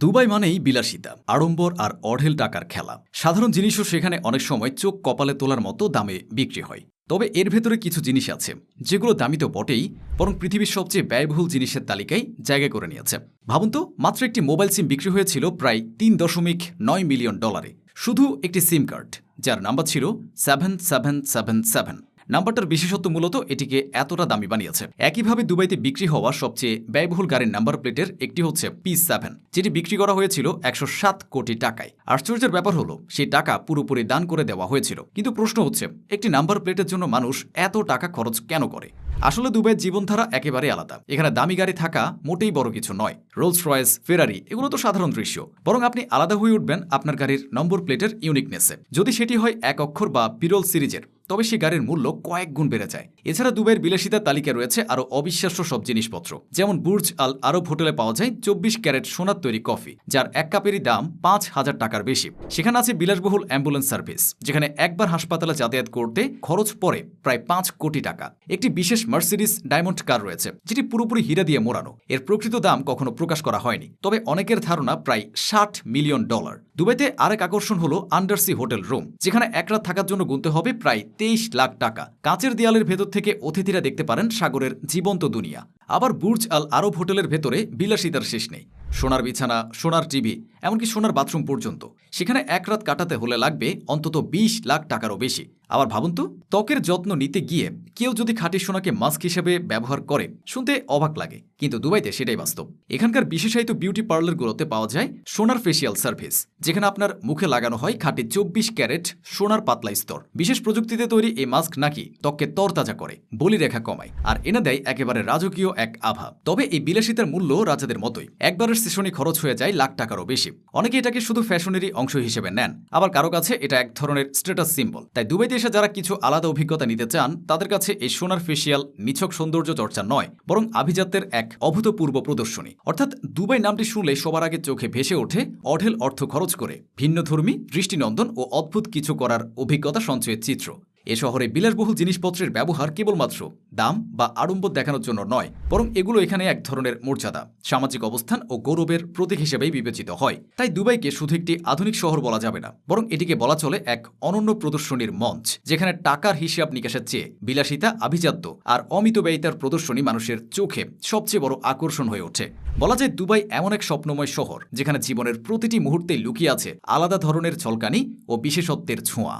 Dubai মানেই বিলাসিতা, আড়ম্বর আর অঢেল টাকার খেলা। সাধারণ জিনিসও সেখানে অনেক সময় চোখ কপালে তোলার মতো দামে বিক্রি হয়। তবে এর ভেতরে কিছু জিনিস আছে, যেগুলো দামি তো বটেই, বরং পৃথিবীর সবচেয়ে ব্যয়বহুল জিনিসের তালিকায় জায়গা করে নিয়েছে। ভাবুন তো, মাত্র একটি মোবাইল সিম বিক্রি হয়েছিল প্রায় তিন দশমিক নয় মিলিয়ন ডলারে। শুধু একটি সিম কার্ড, যার নাম্বার ছিল সেভেন সেভেন সেভেন সেভেন। নাম্বারটার বিশেষত্ব মূলত এটিকে এতটা দামি বানিয়েছে। একইভাবে দুবাইতে বিক্রি হওয়া সবচেয়ে ব্যয়বহুল গাড়ির নাম্বার প্লেটের একটি হচ্ছে পি সেভেন যেটি বিক্রি করা হয়েছিল একশো সাত কোটি টাকায়। আশ্চর্যের ব্যাপার হলো সেই টাকা পুরোপুরি দান করে দেওয়া হয়েছিল। কিন্তু প্রশ্ন হচ্ছে, একটি নাম্বার প্লেটের জন্য মানুষ এত টাকা খরচ কেন করে? আসলে দুবাইয়ের জীবনধারা একেবারে আলাদা। এখানে দামি গাড়ি থাকা মোটেই বড় কিছু নয়। রোলস রয়েস ফেরারি এগুলো তো সাধারণ দৃশ্য। বরং আপনি আলাদা হয়ে উঠবেন আপনার গাড়ির নম্বর প্লেটের ইউনিকনেসে যদি সেটি হয় এক অক্ষর বা পিরোল সিরিজের তবে সেই গাড়ির মূল্য কয়েক গুণ বেড়ে যায়। এছাড়া দুবাইয়ের বিলাসিতার তালিকায় রয়েছে আরও অবিশ্বাস্য সব জিনিসপত্র, যেমন বুর্জ আল আরব হোটেলে পাওয়া যায় চব্বিশ ক্যারেট সোনার তৈরি কফি, যার এক কাপেরই দাম পাঁচ হাজার টাকার বেশি। সেখানে আছে বিলাসবহুল অ্যাম্বুলেন্স সার্ভিস, যেখানে একবার হাসপাতালে যাতায়াত করতে খরচ পড়ে প্রায় পাঁচ কোটি টাকা। একটি বিশেষ মার্সিডিস ডায়মন্ড কার রয়েছে, যেটি পুরোপুরি হীরা দিয়ে মোড়ানো। এর প্রকৃত দাম কখনো প্রকাশ করা হয়নি, তবে অনেকের ধারণা প্রায় ষাট মিলিয়ন ডলার। দুবাইতে আরেক আকর্ষণ হলো আন্ডারসি হোটেল রুম, যেখানে এক রাত থাকার জন্য গুনতে হবে প্রায় তেইশ লাখ টাকা। কাঁচের দেয়ালের ভেতর থেকে অতিথিরা দেখতে পারেন সাগরের জীবন্ত দুনিয়া। আবার বুর্জ আল আরব হোটেলের ভেতরে বিলাসিতার শেষ নেই। সোনার বিছানা, সোনার টিভি, এমনকি সোনার বাথরুম পর্যন্ত। সেখানে এক রাত কাটাতে হলে লাগবে অন্তত বিশ লাখ টাকারও বেশি। আবার ভাবুন তো, ত্বকের যত্ন নিতে গিয়ে কেউ যদি খাঁটি সোনাকে মাস্ক হিসেবে ব্যবহার করে, শুনতে অবাক লাগে। কিন্তু দুবাইতে সেটাই বাস্তব। এখানকার বিশেষায়িত বিউটি পার্লারগুলোতে পাওয়া যায় সোনার ফেসিয়াল সার্ভিস যেখানে আপনার মুখে লাগানো হয় খাঁটি চব্বিশ ক্যারেট সোনার পাতলা স্তর। বিশেষ প্রযুক্তিতে তৈরি এই মাস্ক নাকি ত্বককে তরতাজা করে, বলিরেখা কমায়, আর এনে দেয় একেবারে রাজকীয় এক আভা। তবে এই বিলাসিতার মূল্য রাজাদের মতোই। একবারের সেশনে খরচ হয়ে যায় লাখ টাকারও বেশি। অনেকে এটাকে শুধু ফ্যাশনেরই অংশ হিসেবে নেন। আবার কারও কাছে এটা এক ধরনের স্ট্যাটাস সিম্বল তাই দুবাইতে এসে যারা কিছু আলাদা অভিজ্ঞতা নিতে চান, তাদের কাছে এই সোনার ফেসিয়াল নিছক সৌন্দর্য চর্চা নয়, বরং আভিজাত্যের এক অভূতপূর্ব প্রদর্শনী। অর্থাৎ দুবাই নামটি শুনলে সবার আগে চোখে ভেসে ওঠে অঢেল অর্থ খরচ করে, ভিন্নধর্মী, দৃষ্টিনন্দন ও অদ্ভুত কিছু করার অভিজ্ঞতা সঞ্চয়ের চিত্র। এ শহরে বিলাসবহুল জিনিসপত্রের ব্যবহার কেবলমাত্র দাম বা আড়ম্বর দেখানোর জন্য নয়, বরং এগুলো এখানে এক ধরনের মর্যাদা, সামাজিক অবস্থান ও গৌরবের প্রতীক হিসেবেই বিবেচিত হয়। তাই দুবাইকে শুধু একটি আধুনিক শহর বলা যাবে না, বরং এটিকে বলা চলে এক অনন্য প্রদর্শনীর মঞ্চ, যেখানে টাকার হিসাব নিকাশের চেয়ে বিলাসিতা, আভিজাত্য আর অমিত ব্যয়িতার প্রদর্শনী মানুষের চোখে সবচেয়ে বড় আকর্ষণ হয়ে ওঠে। বলা যায় দুবাই এমন এক স্বপ্নময় শহর, যেখানে জীবনের প্রতিটি মুহূর্তে লুকিয়ে আছে আলাদা ধরনের ছলকানি ও বিশেষত্বের ছোঁয়া।